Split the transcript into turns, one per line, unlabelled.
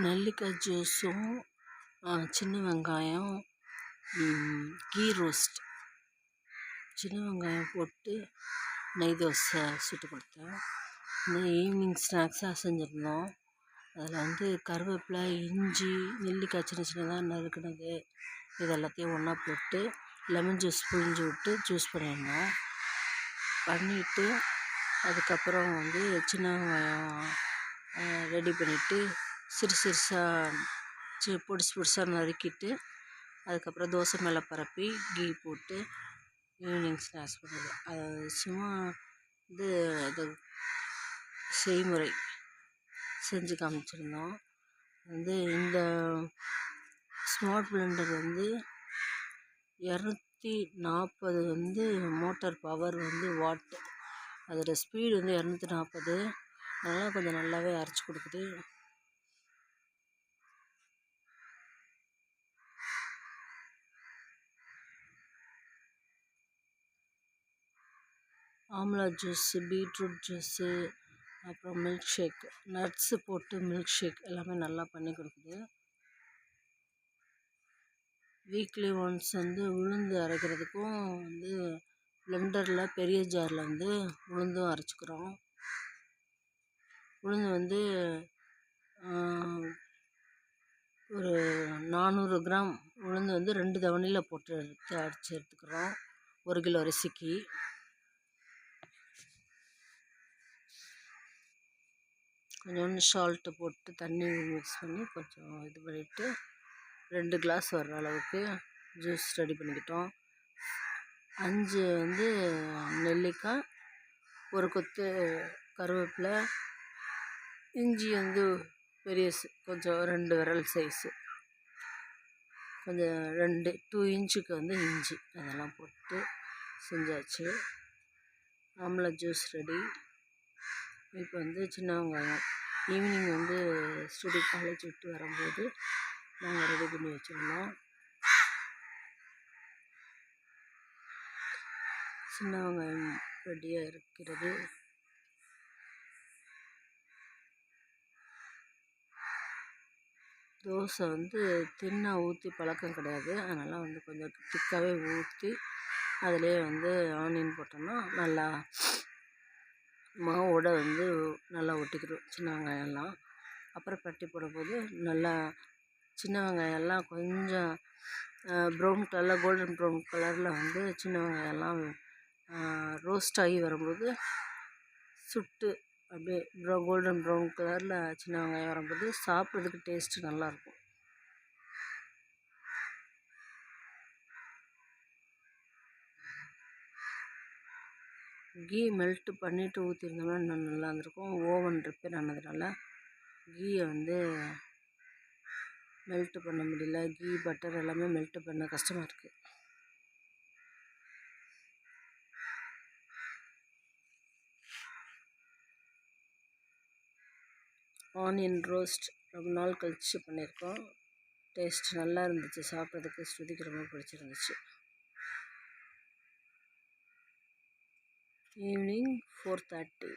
நெல்லிக்காய் ஜூஸும் சின்ன வெங்காயம் கீ ரோஸ்ட். சின்ன வெங்காயம் போட்டு நெய் தோசை சுட்டு கொடுத்தேன். இந்த ஈவினிங் ஸ்நாக்ஸாக செஞ்சுருந்தோம். அதில் வந்து கருவேப்பிலை இஞ்சி நெல்லிக்காய் சின்ன சின்னதாக நறுக்கினது இது எல்லாத்தையும் ஒன்றா போட்டு லெமன் ஜூஸ் புழிஞ்சு விட்டு ஜூஸ் பண்ணியிருந்தோம். பண்ணிவிட்டு அதுக்கப்புறம் வந்து சின்ன வெங்காயம் ரெடி பண்ணிவிட்டு சிறு சிறுசாக பொடிசு பொடிசாக நறுக்கிட்டு அதுக்கப்புறம் தோசை மேலே பரப்பி கீ போட்டு ஈவினிங் ஸ்நாக்ஸ் பண்ணுறது. அது சும்மா இது அது செய்முறை செஞ்சு காமிச்சிருந்தோம். வந்து இந்த ஸ்மார்ட் பிளெண்டர் வந்து இரநூத்தி நாற்பது வந்து மோட்டார் பவர் வந்து வாட்டு. அதோடய ஸ்பீடு வந்து இரநூத்தி நாற்பது. அதனால் கொஞ்சம் நல்லாவே அரைச்சி கொடுக்குது ஆம்லா ஜூஸு பீட்ரூட் ஜூஸு அப்புறம் மில்க் ஷேக் நட்ஸு போட்டு மில்க் ஷேக் எல்லாமே நல்லா பண்ணி கொடுக்குது. வீக்லி ஒன்ஸ் வந்து உளுந்து அரைக்கிறதுக்கும் வந்து பிளெண்டரில் பெரிய ஜாரில் வந்து உளுந்தும் அரைச்சிக்கிறோம். உளுந்து வந்து ஒரு நானூறு கிராம் உளுந்து வந்து ரெண்டு தவணையில் போட்டு எடுத்து அரைச்சி எடுத்துக்கிறோம். ஒரு கிலோ அரிசிக்கு. கொஞ்சோண்டு சால்ட்டு போட்டு தண்ணி மிக்ஸ் பண்ணி கொஞ்சம் இது பண்ணிவிட்டு ரெண்டு கிளாஸ் வர்ற அளவுக்கு ஜூஸ் ரெடி பண்ணிக்கிட்டோம். அஞ்சு வந்து நெல்லிக்காய் ஒரு கொத்து கருவேப்பிலை இஞ்சி வந்து பெரியசு கொஞ்சம் ரெண்டு விரல் சைஸு கொஞ்சம் ரெண்டு டூ இன்ச்சுக்கு வந்து இஞ்சி அதெல்லாம் போட்டு செஞ்சாச்சு. ஆம்லா ஜூஸ் ரெடி இப்போ வந்து சின்ன வெங்காயம். ஈவினிங் வந்து ஸ்டூடியோ காலேஜ் விட்டு வரும்போது நாங்கள் ரெடி பண்ணி வச்சுருந்தோம். சின்ன வெங்காயம் ரெடியாக இருக்கிறது. தோசை வந்து தின்னாக ஊற்றி பழக்கம் கிடையாது. அதனால் வந்து கொஞ்சம் திக்காகவே ஊற்றி அதிலே வந்து ஆனியன் போட்டோம்னா நல்லா மாவோட வந்து நல்லா ஒட்டிக்கிடும் சின்ன வெங்காயம்லாம். அப்புறம் பட்டி போடும்போது நல்லா சின்ன வெங்காயம்லாம் கொஞ்சம் ப்ரௌன் கலரில் கோல்டன் ப்ரௌன் கலரில் வந்து சின்ன வெங்காயம்லாம் ரோஸ்ட் ஆகி வரும்போது சுட்டு அப்படியே ப்ரௌ கோல்டன் ப்ரௌன் கலரில் சின்ன வெங்காயம் வரும்போது சாப்பிட்றதுக்கு டேஸ்ட்டு நல்லாயிருக்கும் கீ மெல்ட்டு பண்ணிவிட்டு ஊற்றிருந்தோம்னா இன்னும் நல்லா இருந்திருக்கும் ஓவன் ரிப்பேர் ஆனதுனால கீயை வந்து மெல்ட்டு பண்ண முடியல. கீ பட்டர் எல்லாமே மெல்ட்டு பண்ண கஷ்டமாக இருக்குது ஆனியன் ரோஸ்ட் ரொம்ப நாள் கழித்து பண்ணியிருக்கோம். டேஸ்ட் நல்லா இருந்துச்சு. சாப்பிட்றதுக்கு ஸ்ருதிக்கு ரொம்ப பிடிச்சிருந்துச்சு. Evening four thirty